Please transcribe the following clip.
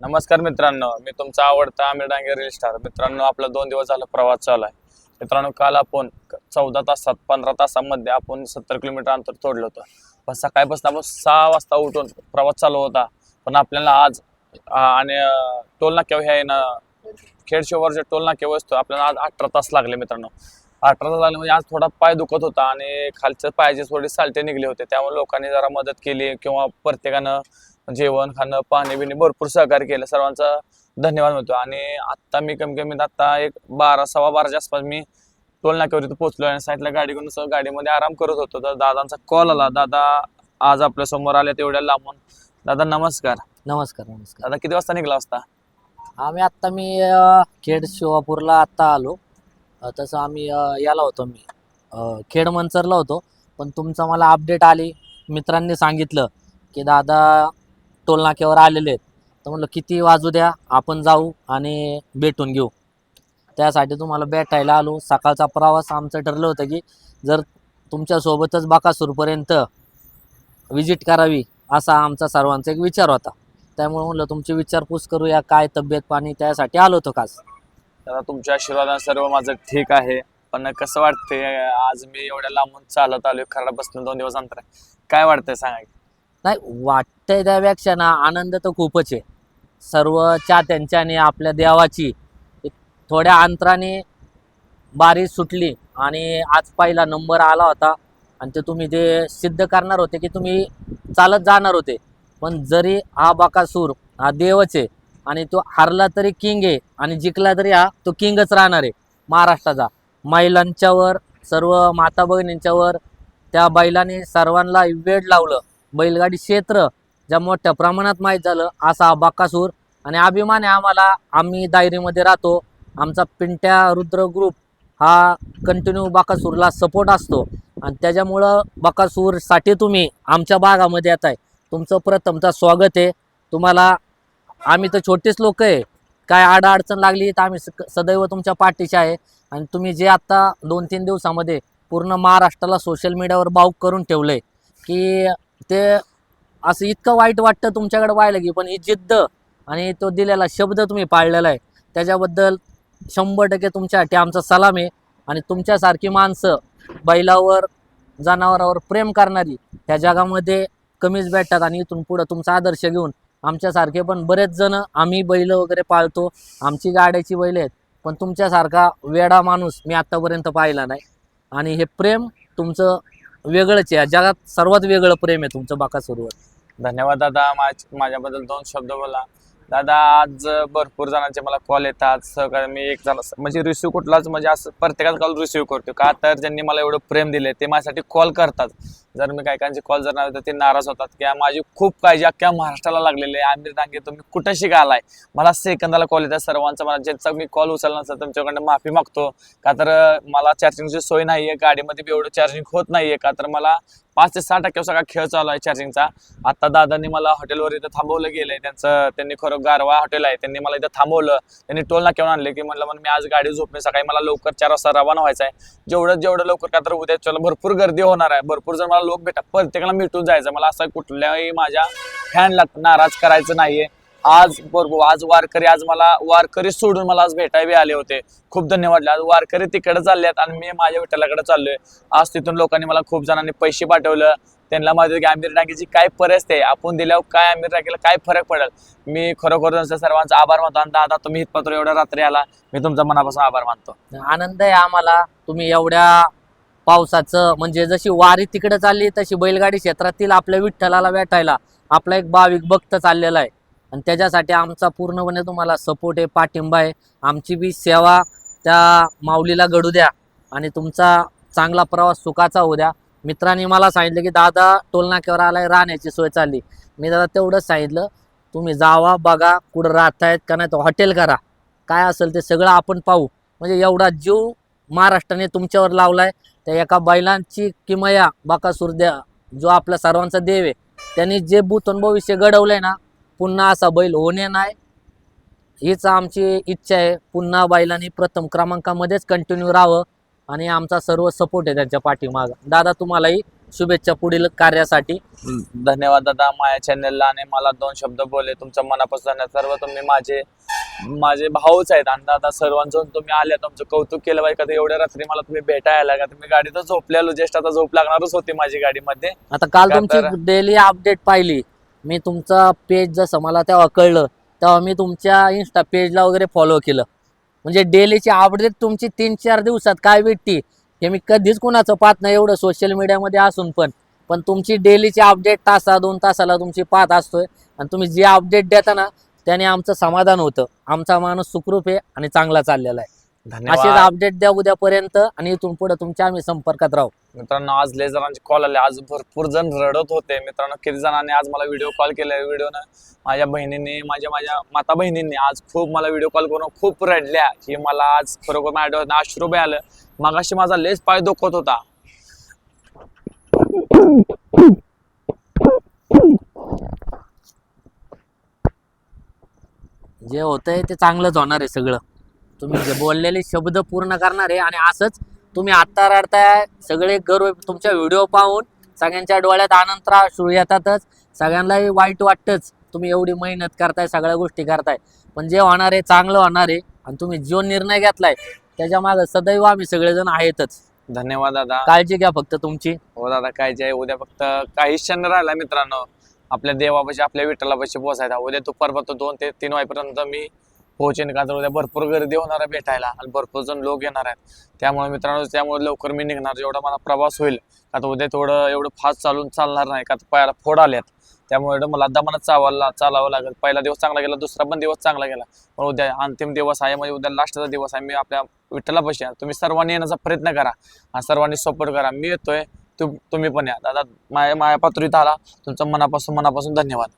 नमस्कार मित्रांनो मी तुमचा आवडता आमिर डांगे रील स्टार मित्रांनो आपला दोन दिवस झाला प्रवास चालू आहे. मित्रांनो काल आपण चौदा तासात पंधरा तासामध्ये आपण सत्तर किलोमीटर अंतर तोडलं होतं. पण सकाळपासून आपण सहा वाजता उठून प्रवास चालू होता. पण आपल्याला आज आणि टोल नाक्यावर ह्या ना खेडशेवर जे टोल नाक्यावर असतो आपल्याला आज अठरा तास लागले मित्रांनो. अठरा तास लागले म्हणजे आज थोडा पाय दुखत होता आणि खालच्या पायाचे थोडे सालटे निघले होते. त्यामुळे लोकांनी जरा मदत केली किंवा प्रत्येकानं जेवण खाणं पाणी बिणी भरपूर सहकार्य केलं. सर्वांचा धन्यवाद म्हणतो. आणि आत्ता मी कमी कमीत आत्ता एक बारा सव्वा बाराच्या आसपास मी टोल नाक्यावर इथं पोहोचलो आणि साईडला गाडी घेऊन गाडीमध्ये आराम करत होतो. तर दादांचा कॉल आला. दादा आज आपल्यासमोर आले तेवढ्या लांबून. दादा नमस्कार. नमस्कार नमस्कार. दादा किती वाजता निघला असता? आम्ही आत्ता मी अ, खेड शिवापूरला आत्ता आलो. अ, तसं आम्ही अ, याला होतो मी. अ, खेड मंचरला होतो. पण तुमचा मला अपडेट आली. मित्रांनी सांगितलं की दादा टोल नाक्यावर आलेले आहेत. तर म्हणलं किती वाजू द्या आपण जाऊ आणि भेटून घेऊ. त्यासाठी तुम्हाला भेटायला आलो. सकाळचा प्रवास आमचं ठरलं होतं की जर तुमच्यासोबतच बाकासूरपर्यंत विजिट करावी असा आमचा सर्वांचा एक विचार होता. त्यामुळे म्हणलं तुमची विचारपूस करूया काय तब्येत पाणी त्यासाठी आलो होतो खास. दादा तुमच्या आशीर्वादाने सर्व माझं ठीक आहे. पण कसं वाटतंय आज मी एवढ्या लांबून चालत आलोय खरं बसणं दोन दिवस अंतर काय वाटतंय सांगा नाही वाटतंय त्यापेक्षा ना आनंद तर खूपच आहे. सर्व चाहत्यांच्या आणि आपल्या देवाची थोड्या अंतराने बारी सुटली आणि आज पहिला नंबर आला होता. आणि ते तुम्ही ते सिद्ध करणार होते की तुम्ही चालत जाणार होते. पण जरी हा बाकासूर हा देवच आहे आणि तो हारला तरी किंग आहे आणि जिंकला तरी हा तो किंगच राहणार आहे. महाराष्ट्राचा. महिलांच्यावर सर्व माता भगिनींच्यावर त्या बैलाने सर्वांना वेड लावलं. बैलगाडी क्षेत्र ज्या मोठ्या प्रमाणात माहीत झालं असा बाकासूर. आणि अभिमान आहे आम्हाला आम्ही दायरीमध्ये राहतो. आमचा पिंट्या रुद्र ग्रुप हा कंटिन्यू बाकासूरला सपोर्ट असतो. आणि त्याच्यामुळं बाकासूरसाठी तुम्ही आमच्या भागामध्ये येत आहे तुमचं प्रथमचा स्वागत आहे. तुम्हाला आम्ही तर छोटेच लोक आहे. काय अडचण लागली तर आम्ही स- सदैव तुमच्या पाठीशी आहे. आणि तुम्ही जे आत्ता दोन तीन दिवसामध्ये पूर्ण महाराष्ट्राला सोशल मीडियावर बाऊक करून ठेवलं आहे की ते असं इतकं वाईट वाटतं तुमच्याकडे व्हायला की पण ही जिद्द आणि तो दिलेला शब्द तुम्ही पाळलेला आहे. त्याच्याबद्दल शंभर टक्के तुमच्यासाठी आमचा सलाम आहे आणि तुमच्यासारखी माणसं बैलावर जनावरावर प्रेम करणारी त्या जगामध्ये कमीच भेटतात आणि इथून पुढं तुमचा आदर्श घेऊन आमच्यासारखे पण बरेच जण आम्ही बैल वगैरे पाळतो आमची गाड्याची बैल आहेत पण तुमच्यासारखा वेडा माणूस मी आत्तापर्यंत पाहिला नाही. आणि हे प्रेम तुमचं वेगळंच आहे. जगात सर्वात वेगळं प्रेम आहे तुमचं बाका सुरुवात धन्यवाद दादा. माझ- माझ्याबद्दल दोन शब्द बोला. दादा आज भरपूर जणांचे मला कॉल येतात सहकार्य मी एक जण म्हणजे रिसिव्ह कुठलाच म्हणजे असं प्रत्येकाच कॉल रिसिव्ह करतो का तर ज्यांनी मला एवढं प्रेम दिले ते माझ्यासाठी कॉल करतात. जर मी काही कॉल जर नाही तर ते नाराज होतात. की माझी खूप काळजी अख्ख्या महाराष्ट्राला लागलेली आहे. आमिर डांगे तुम्ही कुठं शिकालाय मला सेकंदाला कॉल येतात. सर्वांचा मला ज्यांचा मी कॉल उचलला नसता तुमच्याकडनं माफी मागतो. का तर मला चार्जिंगची सोय नाही आहे गाडीमध्ये बी एवढं चार्जिंग होत नाही आहे का तर मला पाच ते सहा टक्के सगळा खेळ चालू आहे चार्जिंगचा आता दादांनी मला हॉटेलवर इथं थांबवलं गेलंय. त्यांचं त्यांनी खरं गारवा हॉटेल आहे. त्यांनी मला इथं थांबवलं. त्यांनी टोल नाक्यावर आणले की म्हटलं मग मी आज गाडी झोपणे सकाळी मला लवकर चार वाजता रवाना व्हायचं आहे. जेवढं जेवढं लवकर का तर उद्या चला भरपूर गर्दी होणार आहे. भरपूर जण मला लोक भेटा प्रत्येकाला मिटून जायचं. मला असं कुठल्याही माझ्या फॅनला नाराज करायचं नाहीये. आज बरोबर आज वारकरी आज मला वारकरी सोडून मला आज भेटायला आले होते. खूप धन्यवाद. आज वारकरी तिकडे चालले आहेत आणि मी माझ्या विठ्ठलाकडे चाललोय. आज तिथून लोकांनी मला खूप जणांनी पैसे पाठवलं. त्यांना माहिती की आमिर टाकीची काय परिस्थिती आहे? आपण दिल्यावर काय आमिर टाकीला काय फरक पडेल? मी खरोखर सर्वांचा आभार मानतो. आणि दादा तुम्ही इथपात्र एवढ्या रात्री आला. मी तुमचा मनापासून आभार मानतो. आनंद आहे आम्हाला. तुम्ही एवढ्या पावसाचं म्हणजे जशी वारी तिकडे चालली तशी बैलगाडी क्षेत्रातील आपल्या विठ्ठलाला भेटायला आपला एक भाविक भक्त चाललेला आहे. आणि त्याच्यासाठी आमचा पूर्णपणे तुम्हाला सपोर्ट आहे पाठिंबा आहे. आमची बी सेवा त्या माऊलीला घडू द्या. आणि तुमचा चांगला प्रवास सुखाचा होऊ द्या. मित्रांनी मला सांगितलं की दादा टोलनाक्यावर आलाय राहण्याची सोय चालली. मी दादा तेवढंच सांगितलं तुम्ही जावा बघा कुठं राहतायत का नाही तर हॉटेल करा. काय असेल ते सगळं आपण पाहू. म्हणजे एवढा जीव महाराष्ट्राने तुमच्यावर लावलाय. त्या एका बैलांची किमया बाका द्या जो आपल्या सर्वांचा देव आहे त्यांनी जे भूतन भविष्य घडवलंय ना पुन्हा असा बैल होणे नाही. हीच आमची इच्छा आहे. पुन्हा बैलांनी प्रथम क्रमांकामध्येच कंटिन्यू राहावं. आणि आमचा सर्व सपोर्ट आहे त्यांच्या पाठीमागं. दादा तुम्हालाही शुभेच्छा पुढील कार्यासाठी. धन्यवाद दादा. माझ्या चॅनलला आणि मला दोन शब्द बोलले. तुमच्या मनापासून धन्यवाद. सर्व तुम्ही माझे माझे भाऊच आहेत. आणि दादा सर्वांचं तुम्ही आले. तुमचं कौतुक केलं पाहिजे का एवढ्या रात्री मला तुम्ही भेटायला का तुम्ही गाडीतच झोपलेलो. ज्येष्ठ आता झोप लागणारच होती माझी गाडीमध्ये. आता काल तुमची तर- डेली अपडेट पाहिली. मी तुमचा पेज जसं मला तेव्हा कळलं तेव्हा मी तुमच्या इन्स्टा पेजला वगैरे फॉलो केलं. म्हणजे डेलीची अपडेट तुमची तीन चार दिवसात काय भेटती हे मी कधीच कुणाचं पाहत नाही एवढं सोशल मीडियामध्ये असून पण. पण तुमची डेलीची अपडेट तासा दोन तासाला तुमची पाहत असतोय. आणि तुम्ही जे अपडेट देता ना त्याने आमचं समाधान होतं. आमचा माणूस सुखरूप आहे आणि चांगला चाललेला आहे. असेच अपडेट द्या उद्यापर्यंत आणि इथून पुढे तुमच्या आम्ही संपर्कात राहू. मित्रांनो आज लय जणांचे कॉल आले. आज भरपूर जण रडत होते. मित्रांनो किती जणांनी आज मला व्हिडिओ कॉल केला. व्हिडिओनं माझ्या बहिणींनी माझ्या माझ्या माता बहिणींनी आज खूप मला व्हिडिओ कॉल करून खूप रडल्या. की मला आज खरोखर माझ्या डोळ्यात अश्रू आलं. मगाशी माझा लेस पाय दुखत होता. जे होतंय ते चांगलंच होणार आहे सगळं. तुम्ही जे बोललेले शब्द पूर्ण करणार आहे आणि असंच तुम्ही आत्ता रडताय सगळे गर्व तुमच्या व्हिडिओ पाहून सगळ्यांच्या डोळ्यात आनंद अश्रू येतातच. सगळ्यांनाही वाईट वाटतंच. तुम्ही एवढी मेहनत करताय सगळ्या गोष्टी करताय. पण जे होणार आहे चांगलं होणार आहे आणि तुम्ही जो निर्णय घेतलाय त्याच्यामागे सदैव आम्ही सगळेजण आहेतच. धन्यवाद दादा. काळजी घ्या फक्त तुमची. हो दादा काय जे आहे, उद्या फक्त काही क्षण राहिला मित्रांनो. आपल्या देवापाशी आपल्या विठ्ठलापाशी पोहोचायचा. उद्या दुपारपर्यंत दोन ते तीन वाजेपर्यंत मी पोहोचेन का? तर उद्या भरपूर गर्दी होणार आहे भेटायला आणि भरपूर जण लोक येणार आहेत. त्यामुळे मित्रांनो त्यामुळे लवकर मी निघणार. जेवढा मला प्रवास होईल का तर उद्या थोडं एवढं फास्ट चालून चालणार नाही का तर पायाला फोड आल्यात त्यामुळे मला दमानं चावायला चालावं लागेल. पहिला दिवस चांगला गेला दुसरा पण दिवस चांगला गेला. पण उद्या अंतिम दिवस आहे म्हणजे उद्या लास्टचा दिवस आहे. मी आपल्या विठ्ठला आहे. तुम्ही सर्वांनी येण्याचा प्रयत्न करा आणि सर्वांनी सपोर्ट करा. मी येतोय तुम तुम्ही पण या. दादा माया माया पात्रीत आला. तुमचं मनापासून मनापासून धन्यवाद.